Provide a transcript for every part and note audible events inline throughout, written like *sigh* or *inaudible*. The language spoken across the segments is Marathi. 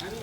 আমি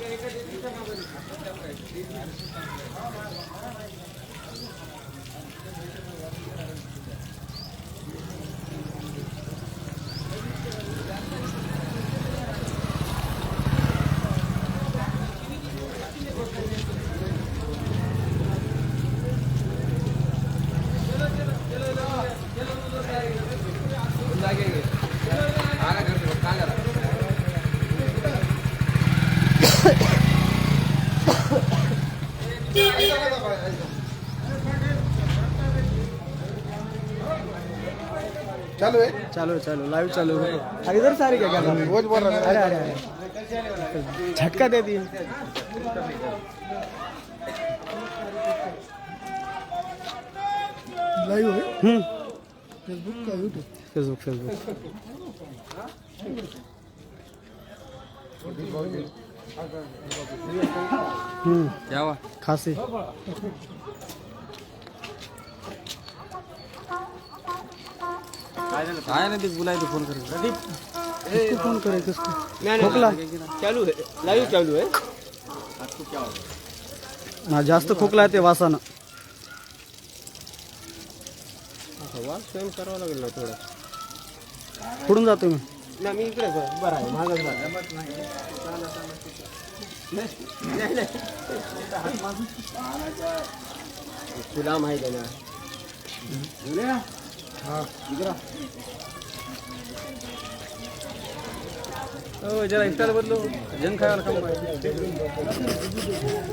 चालू आहे चालू है चालू लाइव चालू है। अरे इधर सारे क्या कर रहे रोज बोल रहा अरे अरे अरे। झटका दे दिए। लाईव्ह आहे हम्म। फेसबुक का यूट्यूब फेसबुक फेसबुक हम्म। यावा खांसी। काय नाही ते बुलाय फोन कर किसको फोन करे किसको? खोकला. चालू है लाईव्ह चालू आहे. ना जास्त खोकला आहे ते वासानं. वास सहन करावा लागेल ना थोडा. पुढून जातो मी. ना मी इकडे बरं आहे मागच बरं तुला माहीत आहे ना. हाँ, ओ जरा तो बदलो। जन खाया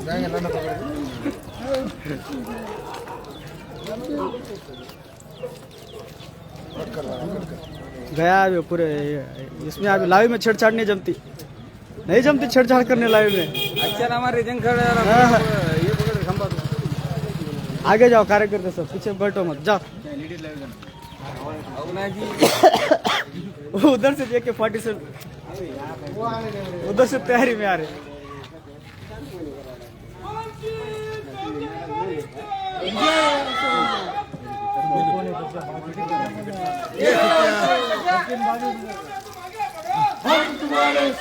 जाएँगे ना गया अभी पूरे इसमें अभी लाइव में छेड़छाड़ नहीं जमती। नहीं जमती छेड़छाड़ करने लाइव में। अच्छा हमारे जंग हाँ, हाँ। आगे जाओ कार्यकर्ता सब पीछे बैठो मत जाओ। उधर से देख के फोर्टी से उधर से तैयारी में आ रहे। अध्यक्षाचे उमेदवार आहे. उमेदवार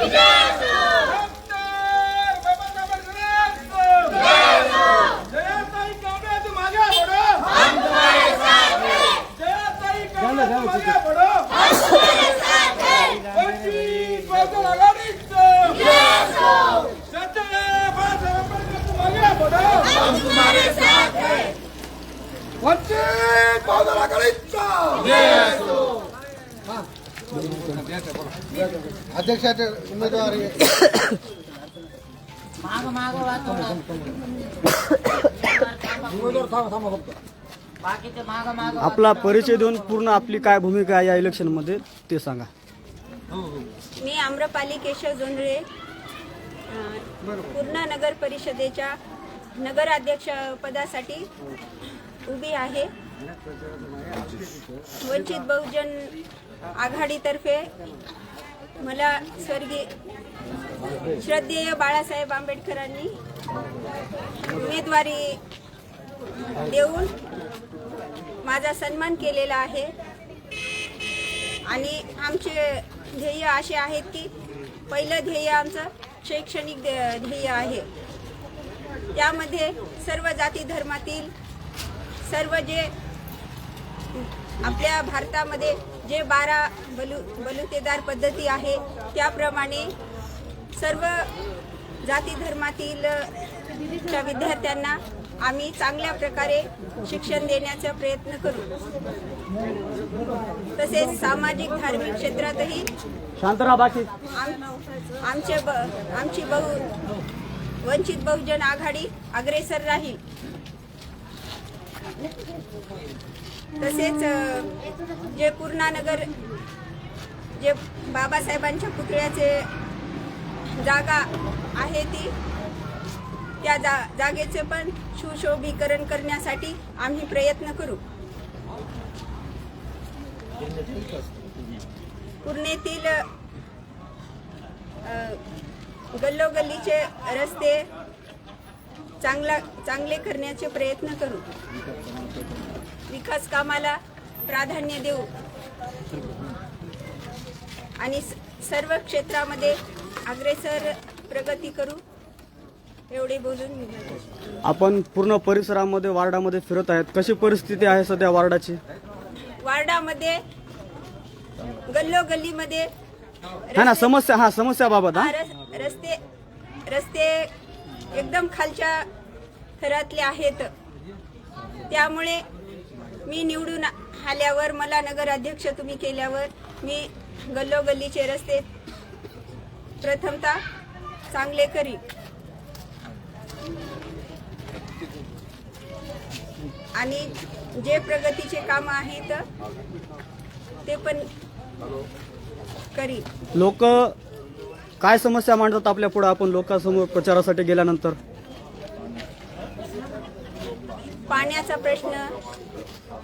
थांबा थांबा फक्त. आपला परिचय देऊन पूर्ण आपली काय भूमिका आहे या इलेक्शनमध्ये ते सांगा. मी आम्रपाली केशव जोंधळे अ, पूर्णा नगर परिषदेच्या नगराध्यक्ष पदासाठी उभी आहे. वंचित बहुजन आघाडीतर्फे मला स्वर्गीय श्रद्धेय बाळासाहेब आंबेडकरांनी उमेदवारी देऊन माझा सन्मान केलेला आहे. आणि आमचे ध्येय असे आहेत की पहिलं ध्येय आमचं शैक्षणिक ध्येय आहे. त्यामध्ये सर्व जाती धर्मातील सर्व जे आपल्या भारतामध्ये जे बारा बलु बलुतेदार पद्धती आहे त्याप्रमाणे सर्व जाती धर्मातील विद्यार्थ्यांना आम्ही चांगल्या प्रकारे शिक्षण देण्याचा प्रयत्न करू. तसेच सामाजिक धार्मिक क्षेत्रातही आमचे आमची बहु वंचित बहुजन आघाडी अग्रेसर राहील. तसेच जे पूर्णानगर जे बाबासाहेबांच्या पुतळ्याचे जागा आहे ती त्या जा जागेचे पण सुशोभीकरण करण्यासाठी आम्ही प्रयत्न करू. पूर्णेतील गल्लोगल्लीचे रस्ते चांगला चांगले करण्याचे प्रयत्न करू. विकास कामाला प्राधान्य देऊ. आणि सर्व क्षेत्रामध्ये अग्रेसर प्रगती करू एवढे बोलून. आपण पूर्ण परिसरामध्ये वार्डामध्ये फिरत आहेत. कशी परिस्थिती आहे सध्या वार्डाची? वार्डामध्ये गल्लोगल्लीमध्ये है ना समस्या हा समस्याबाबत हा, रस- रस्ते रस्ते एकदम खालच्या थरातले आहेत. त्यामुळे मी निवडून आल्यावर मला नगर अध्यक्ष तुम्ही केल्यावर मी गल्लोगल्लीचे रस्ते प्रथमतः चांगले करी आणि जे प्रगतीचे काम आहेत ते पण करी लोक काय समस्या मांडतात आपल्या पुढे? आपण लोकांसमोर प्रचारासाठी गेल्यानंतर. पाण्याचा प्रश्न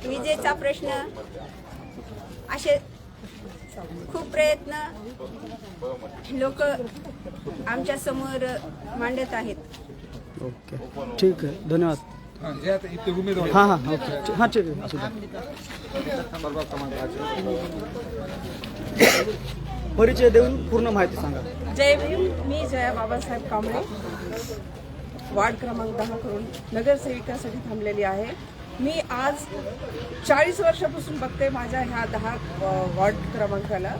विजेचा प्रश्न. असे खूप प्रयत्न लोक आमच्यासमोर मांडत आहेत. ओके. ठीक आहे. धन्यवाद. हा हा ओके. हा ठीक आहे. असू द्या. परिचय देऊन पूर्ण माहिती सांगा. जय भीम. मी जया बाबासाहेब कांबळे. वार्ड क्रमांक दहा करून नगरसेविकासाठी थांबलेली आहे. मी आज चाळीस वर्षापासून बघते माझ्या ह्या दहा वॉर्ड क्रमांकाला.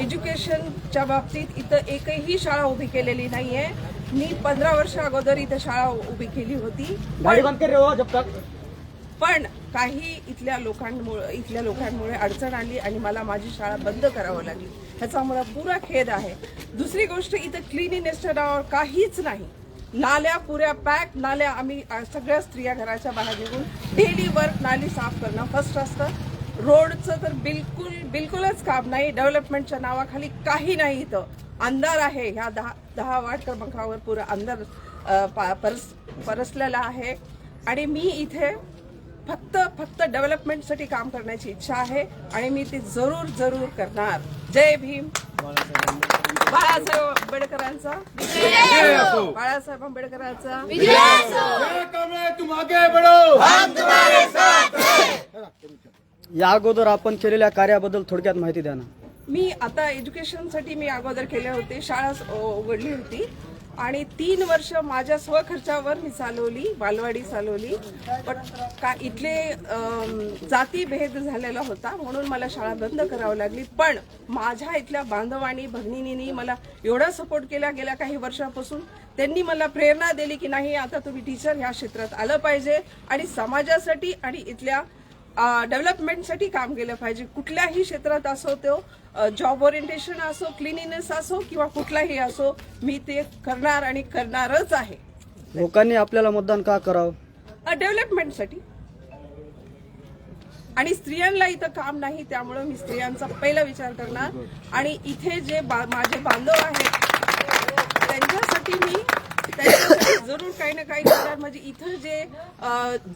एज्युकेशनच्या बाबतीत इथं एकही शाळा उभी केलेली नाहीये. मी पंधरा वर्ष अगोदर इथं शाळा उभी केली होती. हो, जब तक पण काही इथल्या लोकांमुळे इथल्या लोकांमुळे अडचण आली आणि मला माझी शाळा बंद करावं लागली. ह्याचा मला पुरा खेद आहे. दुसरी गोष्ट इथं क्लिनिनेसच्या नावावर काहीच नाही. नाल्या पुऱ्या पॅक नाल्या आम्ही सगळ्या स्त्रिया घराच्या बाहेर निघून डेली वर्क नाली साफ करणं फर्स्ट असतं. रोडचं तर बिलकुल बिलकुलच काम नाही. डेव्हलपमेंटच्या नावाखाली काही नाही इथं. अंधार आहे. ह्या दहा दहा वाट क्रमांकावर पुरा अंधार पा- परस परसलेला आहे. आणि मी इथे फक्त फक्त डेव्हलपमेंटसाठी काम करण्याची इच्छा आहे. आणि मी ती जरूर जरूर करणार. जय भीम. बाळासाहेब आंबेडकरांचा. बाळासाहेब आंबेडकरांचा. या अगोदर आपण केलेल्या कार्याबद्दल थोडक्यात माहिती द्या ना. मी आता एज्युकेशनसाठी मी अगोदर केले होते शाळा उघडली होती. आणि तीन वर्ष माझ्या स्वखर्चावर मी चालवली बालवाडी चालवली. पण का इथले जाती जातीभेद झालेला होता म्हणून मला शाळा बंद करावी लागली. पण माझ्या इथल्या बांधवांनी भगिनींनी मला एवढा सपोर्ट केला गेल्या काही वर्षापासून. त्यांनी मला प्रेरणा दिली की नाही आता तुम्ही टीचर ह्या क्षेत्रात आलं पाहिजे. आणि समाजासाठी आणि इथल्या डेव्हलपमेंटसाठी काम केलं पाहिजे. कुठल्याही क्षेत्रात असो तो जॉब ओरिएंटेशन असो क्लिनिनेस असो किंवा कुठलाही असो मी ते करणार आणि करणारच आहे. लोकांनी आपल्याला मतदान का करावं? डेव्हलपमेंटसाठी आणि स्त्रियांना इथं काम नाही त्यामुळे मी स्त्रियांचा पहिला विचार करणार. आणि इथे जे बा- माझे बांधव आहेत त्यांच्यासाठी मी *coughs* जरूर काही ना काही करणार. म्हणजे इथं जे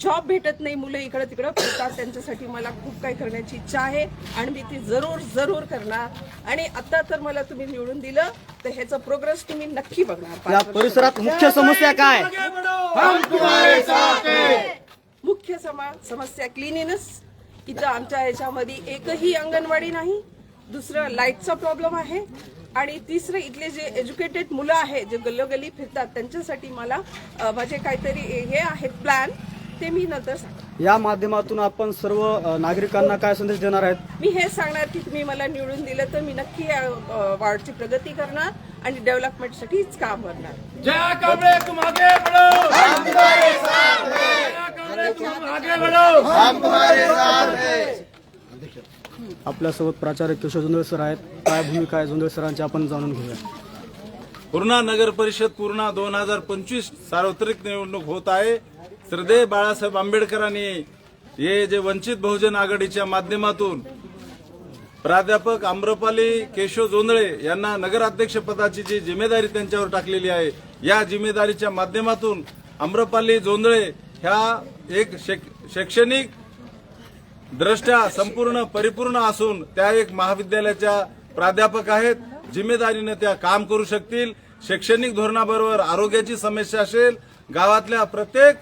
जॉब भेटत नाही मुलं इकडं तिकडं फिरतात त्यांच्यासाठी मला खूप काही करण्याची इच्छा आहे आणि मी ती जरूर जरूर करणार. आणि आता तर मला तुम्ही निवडून दिलं तर ह्याचं प्रोग्रेस तुम्ही नक्की बघणार. या वर्षात. परिसरात मुख्य समस्या काय? मुख्य समा समस्या क्लिनिनेस इथं आमच्या ह्याच्यामध्ये एकही अंगणवाडी नाही. दुसरं लाईटचा प्रॉब्लेम आहे. आणि तिसरं इथले जे एज्युकेटेड मुलं आहेत जे गल्लोगल्ली फिरतात त्यांच्यासाठी मला माझे काहीतरी हे आहेत प्लॅन ते मी नंतर सांगते. या माध्यमातून आपण सर्व नागरिकांना काय संदेश देणार आहेत? मी हे सांगणार की तुम्ही मला निवडून दिलं तर मी नक्की या वार्डची प्रगती करणार आणि डेव्हलपमेंटसाठीच काम करणार. जया कांबळे तुम आगे बढ़ो! हम तुम्हारे साथ हैं जया कांबळे तुम आगे बढ़ो आपल्यासोबत प्राचार्य किशोर जोंधळे सर आहेत. काय भूमिका आहे जोंधळे सरांची आपण जाणून घेऊया. पूर्णा नगर परिषद पूर्णा दोन हजार पंचवीस सार्वत्रिक निवडणूक होत आहे. श्रद्धेय बाळासाहेब आंबेडकरांनी हे जे वंचित बहुजन आघाडीच्या माध्यमातून प्राध्यापक आम्रपाली केशव जोंधळे यांना नगराध्यक्षपदाची जी जिम्मेदारी त्यांच्यावर टाकलेली आहे या जिम्मेदारीच्या माध्यमातून आम्रपाली जोंधळे ह्या एक शैक- शैक्षणिक द्रष्ट्या संपूर्ण परिपूर्ण असून त्या एक महाविद्यालयाच्या प्राध्यापक आहेत. जिम्मेदारीनं त्या काम करू शकतील. शैक्षणिक धोरणाबरोबर आरोग्याची समस्या असेल गावातल्या प्रत्येक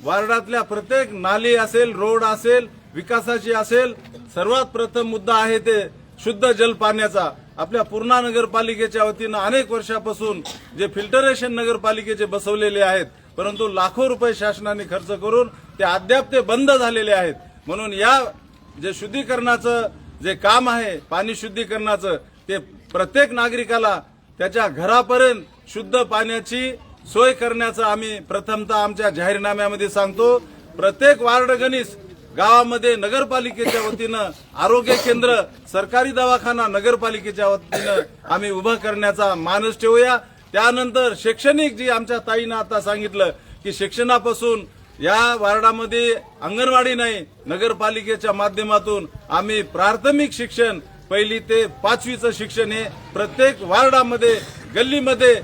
वार्डातल्या प्रत्येक नाली असेल रोड असेल विकासाची असेल सर्वात प्रथम मुद्दा आहे ते शुद्ध जल पाण्याचा. आपल्या पूर्णा नगरपालिकेच्या वतीनं अनेक वर्षापासून जे फिल्टरेशन नगरपालिकेचे बसवलेले आहेत परंतु लाखो रुपये शासनाने खर्च करून ते अद्याप ते बंद झालेले आहेत. म्हणून या जे शुद्धीकरणाचं जे काम आहे पाणी शुद्धीकरणाचं ते प्रत्येक नागरिकाला त्याच्या घरापर्यंत शुद्ध पाण्याची सोय करण्याचं आम्ही प्रथमतः आमच्या जाहीरनाम्यामध्ये सांगतो. प्रत्येक वार्डगणित गावामध्ये नगरपालिकेच्या वतीनं आरोग्य केंद्र सरकारी दवाखाना नगरपालिकेच्या वतीनं आम्ही उभं करण्याचा मानस ठेवूया. त्यानंतर शैक्षणिक जी आमच्या ताईनं आता सांगितलं की शिक्षणापासून या वार्डामध्ये अंगणवाडी नाही नगरपालिकेच्या माध्यमातून आम्ही प्राथमिक शिक्षण पहिली ते पाचवीचं शिक्षण हे प्रत्येक वार्डामध्ये गल्लीमध्ये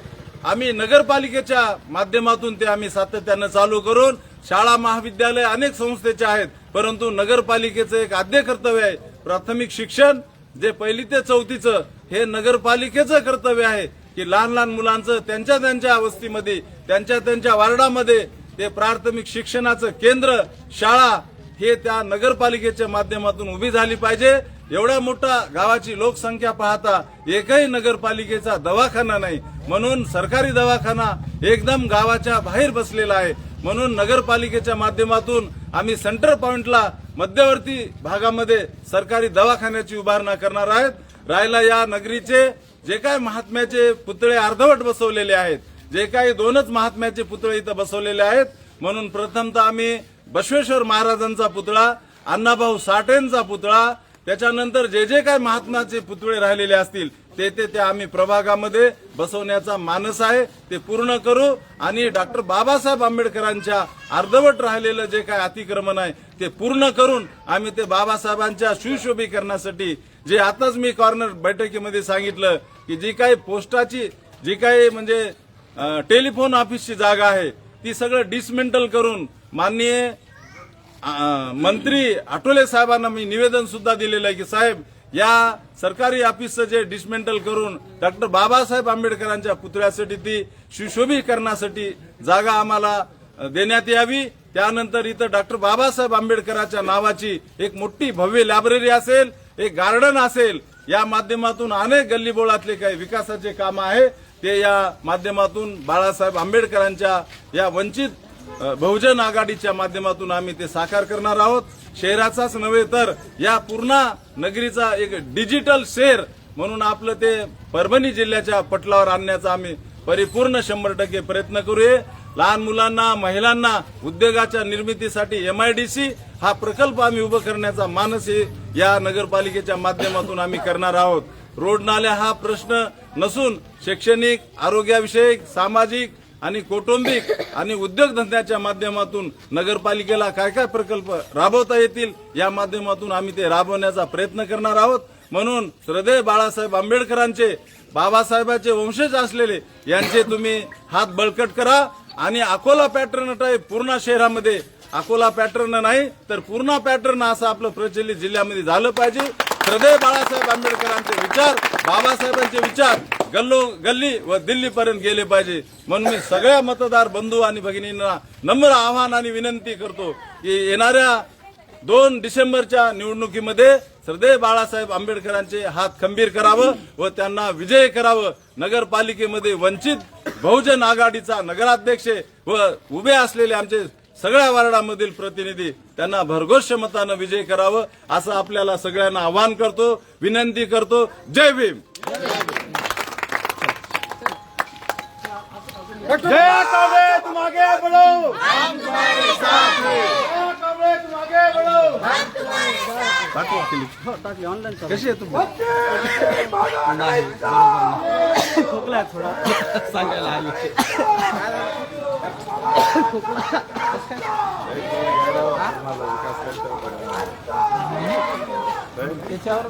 आम्ही नगरपालिकेच्या माध्यमातून ते आम्ही सातत्यानं चालू करून शाळा महाविद्यालय अनेक संस्थेचे आहेत परंतु नगरपालिकेचं एक आद्य कर्तव्य आहे प्राथमिक शिक्षण जे पहिली ते चौथीचं हे नगरपालिकेचं कर्तव्य आहे की लहान लहान मुलांचं त्यांच्या त्यांच्या वस्तीमध्ये त्यांच्या त्यांच्या वार्डामध्ये ते प्राथमिक शिक्षणाचं केंद्र शाळा हे त्या नगरपालिकेच्या माध्यमातून उभी झाली पाहिजे. एवढ्या मोठा गावाची लोकसंख्या पाहता एकही नगरपालिकेचा दवाखाना नाही. म्हणून सरकारी दवाखाना एकदम गावाच्या बाहेर बसलेला आहे. म्हणून नगरपालिकेच्या माध्यमातून आम्ही सेंटर पॉइंटला मध्यवर्ती भागामध्ये सरकारी दवाखान्याची उभारणा करणार आहेत. राहिला या नगरीचे जे काय महात्म्याचे पुतळे अर्धवट बसवलेले आहेत. जे काही दोनच महात्म्याचे पुतळे इथं बसवलेले आहेत म्हणून प्रथमतः आम्ही बसवेश्वर महाराजांचा पुतळा अण्णाभाऊ साठेंचा पुतळा त्याच्यानंतर जे जे काय महात्माचे पुतळे राहिलेले असतील ते ते ते आम्ही प्रभागामध्ये बसवण्याचा मानस आहे ते पूर्ण करू. आणि डॉक्टर बाबासाहेब आंबेडकरांच्या अर्धवट राहिलेलं जे काय अतिक्रमण आहे ते पूर्ण करून आम्ही ते बाबासाहेबांच्या सुशोभीकरणासाठी जे आताच मी कॉर्नर बैठकीमध्ये सांगितलं की जी काही पोस्टाची जी काही म्हणजे टेलिफोन ऑफिसची जागा आहे. ती सगळं डिसमेंटल करून माननीय मंत्री आठोले साहेबांना मी निवेदन सुद्धा दिलेलं आहे की साहेब या सरकारी ऑफिसचं जे डिसमेंटल करून डॉक्टर बाबासाहेब आंबेडकरांच्या पुतळ्यासाठी ती सुशोभीकरणासाठी जागा आम्हाला देण्यात यावी. त्यानंतर इथं डॉक्टर बाबासाहेब आंबेडकरांच्या नावाची एक मोठी भव्य लायब्ररी असेल एक गार्डन असेल या माध्यमातून अनेक गल्लीबोळातले काही विकासाचे काम आहे. ते या माध्यमातून बाळासाहेब आंबेडकरांच्या या वंचित बहुजन आघाडीच्या माध्यमातून आम्ही ते साकार करणार आहोत. शहराचाच नव्हे तर या पूर्ण नगरीचा एक डिजिटल शेर म्हणून आपलं ते परभणी जिल्ह्याच्या पटलावर आणण्याचा आम्ही परिपूर्ण शंभर टक्के प्रयत्न करूये. लहान मुलांना महिलांना उद्योगाच्या निर्मितीसाठी एमआयडीसी हा प्रकल्प आम्ही उभं करण्याचा मानसही या नगरपालिकेच्या माध्यमातून आम्ही करणार आहोत. रोड नाल्या हा प्रश्न नसून शैक्षणिक आरोग्याविषयक सामाजिक आणि कौटुंबिक आणि उद्योगधंद्याच्या माध्यमातून नगरपालिकेला काय काय प्रकल्प राबवता येतील या माध्यमातून आम्ही ते राबवण्याचा प्रयत्न करणार आहोत. म्हणून श्रद्धेय बाळासाहेब आंबेडकरांचे बाबासाहेबांचे वंशज असलेले यांचे तुम्ही हात बळकट करा. आणि अकोला पॅटर्न टाईप पूर्ण शहरामध्ये अकोला पॅटर्न नाही तर पूर्ण पॅटर्न असं आपलं प्रचलित जिल्ह्यामध्ये झालं पाहिजे. हृदय बाळासाहेब आंबेडकरांचे विचार बाबासाहेबांचे विचार गल्लो गल्ली व दिल्लीपर्यंत गेले पाहिजे. म्हणून मी सगळ्या मतदार बंधू आणि भगिनींना नम्र आव्हान आणि विनंती करतो की येणाऱ्या दोन डिसेंबरच्या निवडणुकीमध्ये श्रद्धेय बाळासाहेब आंबेडकरांचे हात खंबीर करावं व त्यांना विजय करावं. नगरपालिकेमध्ये वंचित बहुजन आघाडीचा नगराध्यक्ष व उभे असलेले आमचे सगळ्या वार्डामधील प्रतिनिधी त्यांना भरघोष मतानं विजय करावं असं आपल्याला सगळ्यांना आवाहन करतो विनंती करतो. जय भीम! जय कांग्रेस तुम आगे बढ़ो हम तुम्हारे साथ हैं कांग्रेस तुम आगे बढ़ो टाकली ऑनलाईन कशी आहे तू खोकला आहे थोडा. *laughs* सांगायला आली. त्याच्यावर